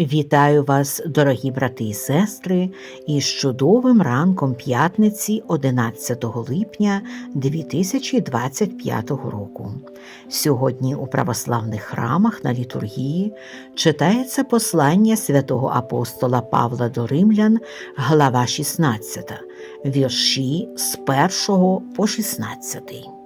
Вітаю вас, дорогі брати і сестри, із чудовим ранком п'ятниці 11 липня 2025 року. Сьогодні у православних храмах на літургії читається послання святого апостола Павла до Римлян, глава 16, вірші з 1 по 16.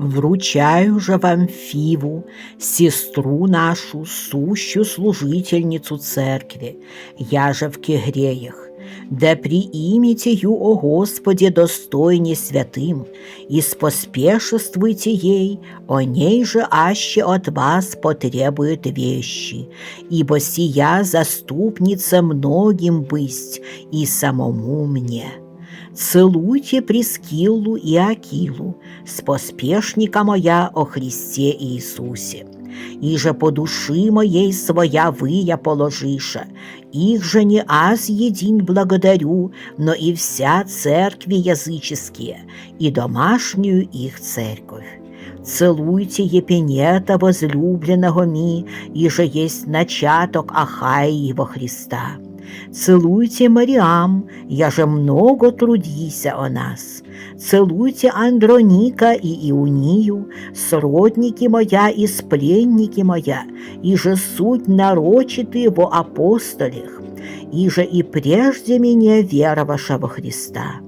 Вручаю же вам Фиву, сестру нашу, сущую служительницу церкви, я же в кегреях, да приимите ю, о Господе, достойне святым, и споспешествуйте ей, о ней же аще от вас потребует вещи, ибо сия заступница многим быть и самому мне. Целуйте Прискиллу и Акилу, споспешника моя о Христе Иисусе. Же по души моей своя вы я положиша, их же не аз един благодарю, но и вся церкви языческие, и домашнюю их церковь. Целуйте Епенета возлюбленного ми, и же есть начаток Ахаи во Христа. Целуйте Мариам, я же много трудися о нас. Целуйте Андроника и Иунию, сродники моя и спленники моя, и же суть нарочиты во апостолях, и же и прежде меня вероваша во Христа.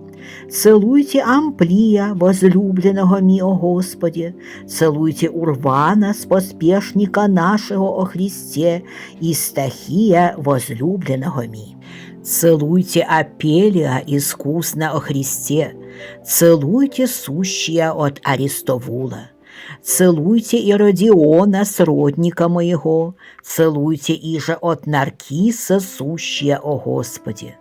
Целуйте Амплия, возлюбленного о Господе, целуйте Урвана, споспешника нашего о Христе, и Стахия, возлюбленного ми. Целуйте Апелия, искусно о Христе, целуйте сущия от Аристовула. Целуйте Иродиона, сродника моего, целуйте иже от Наркиса, сущия о Господе.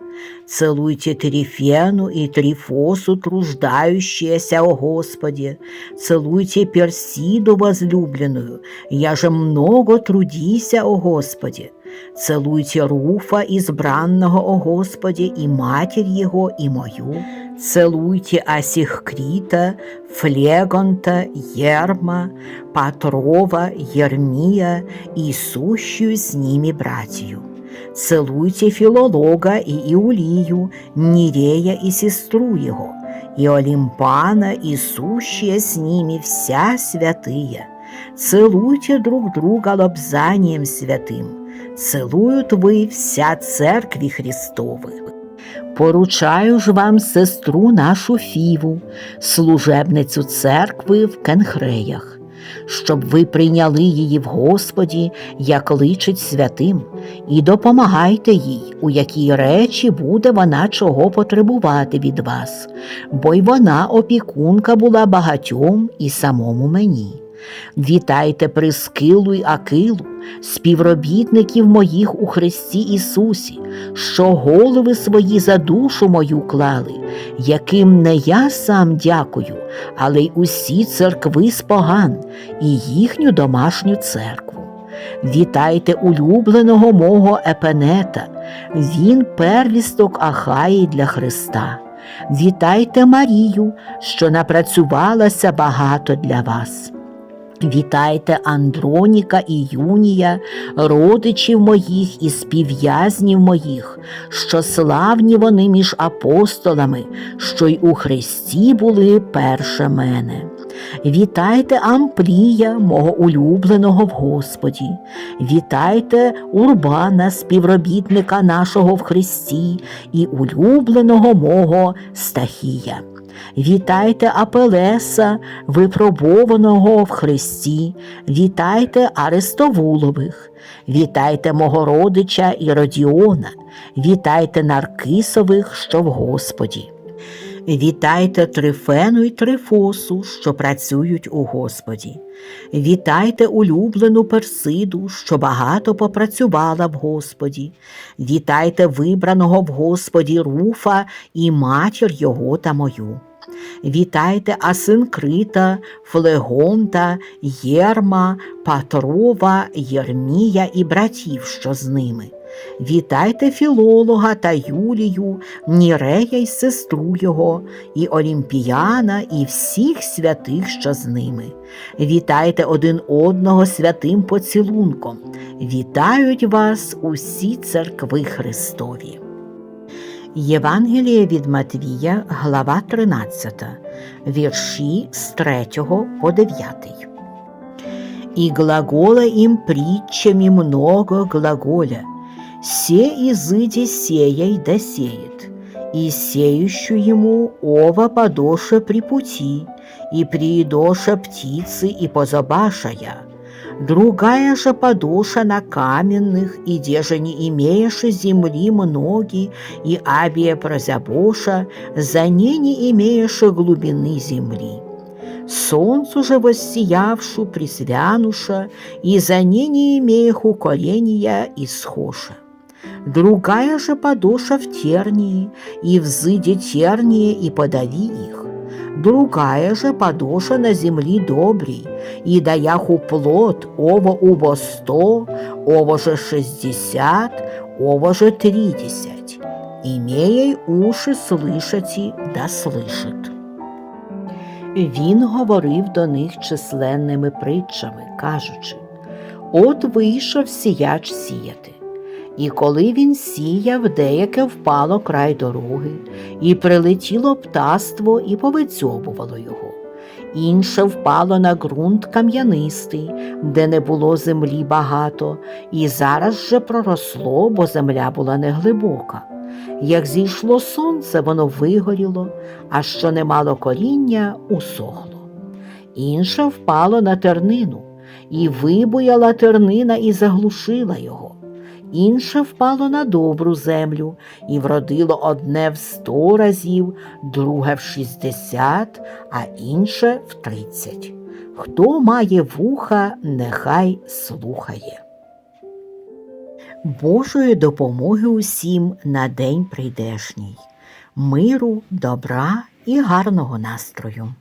Целуйте Трифену и Трифосу, труждающиеся о Господе. Целуйте Персиду возлюбленную, я же много трудися о Господе. Целуйте Руфа, избранного о Господе, и матерь его, и мою. Целуйте Асихкрита, Флегонта, Ерма, Патрова, Ермия и сущую с ними братью. Целуйте Филолога и Иулию, Нерея и сестру его, и Олимпана, и сущие с ними вся святые. Целуйте друг друга лобзанием святым. Целуют вы вся церкви Христовы. Поручаю ж вам сестру нашу Фіву, служебницю церкви в Кенхреях, щоб ви прийняли її в Господі, як личить святим, і допомагайте їй, у якій речі буде вона чого потребувати від вас, бо й вона опікунка була багатьом і самому мені. Вітайте Прискилу й Акилу, співробітників моїх у Христі Ісусі, що голови свої за душу мою клали, яким не я сам дякую, але й усі церкви з поган і їхню домашню церкву. Вітайте улюбленого мого Епенета, він первісток Ахаї для Христа. Вітайте Марію, що напрацювалася багато для вас. Вітайте Андроніка і Юнія, родичів моїх і співв'язнів моїх, що славні вони між апостолами, що й у Христі були перше мене. Вітайте Амплія, мого улюбленого в Господі, вітайте Урбана, співробітника нашого в Христі, і улюбленого мого Стахія. Вітайте Апелеса, випробованого в Христі, вітайте Арестовулових, вітайте мого родича Іродіона, вітайте Наркисових, що в Господі. Вітайте Трифену й Трифосу, що працюють у Господі. Вітайте улюблену Персиду, що багато попрацювала в Господі. Вітайте вибраного в Господі Руфа і матір його та мою. Вітайте Асинкрита, Флегонта, Єрма, Патрова, Єрмія і братів, що з ними. Вітайте філолога та Юлію, Нірея й сестру його, і Олімпіяна, і всіх святих, що з ними. Вітайте один одного святим поцілунком. Вітають вас усі церкви Христові. Євангеліє від Матвія, глава 13, вірші з 3 по 9. И глагола им притчами много глаголя, се изыди сеяй да сеет, и сеющую ему ова подоша при пути, и приидоша птицы и позабашая, другая же подоша на каменных, и деже не имеешь земли многие, и абия прозябоша, за ней не имеешь глубины земли. Солнцу же воссиявшу присвянуша, и за ней не имеях укорения и схоша. Другая же подоша в тернии, и взыди терние, и подави их. Другая же подоша на земли добрей, и даяху плод, ово убо сто, ово же шестьдесят, ово же тридесять. Имея уши слышати, да слышит. Він говорив до них численними притчами, кажучи: От вийшов сіяч сіяти. І коли він сіяв, деяке впало край дороги, і прилетіло птаство і повицьобувало його. Інше впало на ґрунт кам'янистий, де не було землі багато, і зараз же проросло, бо земля була неглибока. Як зійшло сонце, воно вигоріло, а що не мало коріння, усохло. Інше впало на тернину, і вибуяла тернина і заглушила його. Інше впало на добру землю і вродило одне в сто разів, друге в шістдесят, а інше в тридцять. Хто має вуха, нехай слухає. Божої допомоги усім на день прийдешній, миру, добра і гарного настрою.